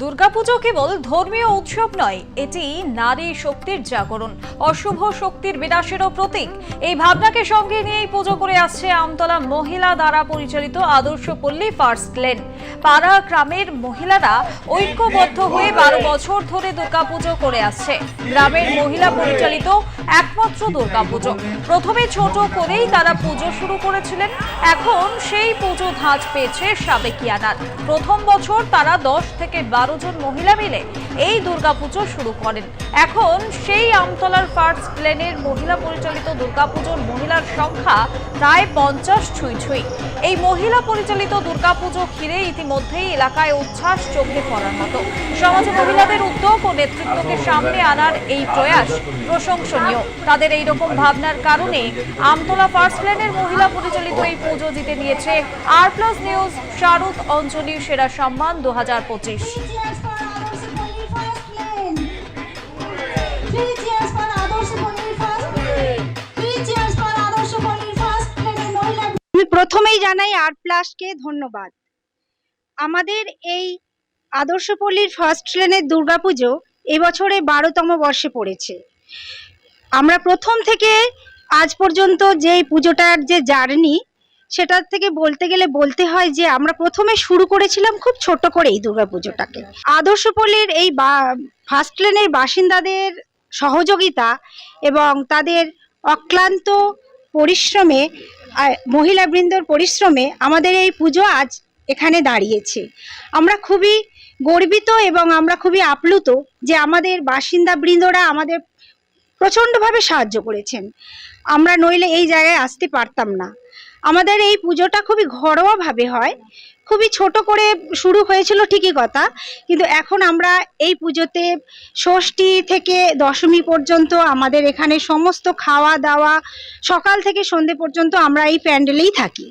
দুর্গাপুজো কেবল ধর্মীয় উৎসব নয়, এটি নারী শক্তির জাগরণ, অশুভ শক্তির বিনাশেরও প্রতীক। এই ভাবনাকে সঙ্গে নিয়েই পুজো করে আসছে আমতলা মহিলা দ্বারা পরিচালিত আদর্শ পল্লী ফার্স্ট লেন। পাড়া গ্রামের মহিলারা ঐক্যবদ্ধ হয়ে বারো বছর ধরে দুর্গাপুজো করে আসছে। গ্রামের মহিলা পরিচালিত একমাত্র দুর্গাপুজো। প্রথমে ছোট করেই তারা পুজো শুরু করেছিলেন। এখন সেই পুজো ধাঁচ পেয়েছে সাবেকিয়ানার। প্রথম বছর তারা দশ থেকে বারো জন মহিলা মিলে এই দুর্গাপুজো শুরু করেন। এখন সেই আমতলার ফার্স্ট প্লেনের মহিলা পরিচালিত দুর্গাপুজোর মহিলার সংখ্যা প্রায় পঞ্চাশ ছুঁই ছুঁই। এই মহিলা পরিচালিত দুর্গাপুজো ঘিরে ইতিমধ্যেই এলাকায় উচ্ছ্বাস চোখে পড়ার মতো। সমাজে মহিলাদের উদ্যোগ ও নেতৃত্বকে সামনে আনার এই প্রয়াস প্রশংসনীয়। তাদের এই রকম ভাবনার কারণে আমতলা ফার্স্ট প্ল্যানের মহিলা পরিচালিত এই পুজো জিতে নিয়েছে আর প্লাস নিউজ শারুত অঞ্জলি, সেরা সম্মান দু হাজার পঁচিশ প্রথমেই জানাই আর্ট প্লাসকে ধন্যবাদ। আমাদের এই আদর্শপল্লীর ফার্স্ট লেনের দুর্গাপুজো এবছরে বারোতম বর্ষে পড়েছে। আমরা প্রথম থেকে আজ পর্যন্ত যে পুজোটার যে জার্নি সেটার থেকে বলতে গেলে বলতে হয় যে আমরা প্রথমে শুরু করেছিলাম খুব ছোট করে এই দুর্গাপুজোটাকে। আদর্শপল্লীর এই ফার্স্ট লেনের বাসিন্দাদের সহযোগিতা এবং তাদের অক্লান্ত পরিশ্রমে মহিলাবৃন্দর পরিশ্রমে আমাদের এই পুজো আজ এখানে দাঁড়িয়েছে। আমরা খুবই গর্বিত এবং আমরা খুবই আপ্লুত যে আমাদের বাসিন্দাবৃন্দরা আমাদের প্রচণ্ডভাবে সাহায্য করেছেন। আমরা নইলে এই জায়গায় আসতে পারতাম না। আমাদের এই পুজোটা খুবই ঘরোয়াভাবে হয়। খুবই ছোট করে শুরু হয়েছিল ঠিকই কথা, কিন্তু এখন আমরা এই পুজোতে ষষ্ঠী থেকে দশমী পর্যন্ত আমাদের এখানে সমস্ত খাওয়া দাওয়া, সকাল থেকে সন্ধে পর্যন্ত আমরা এই প্যান্ডেলেই থাকি।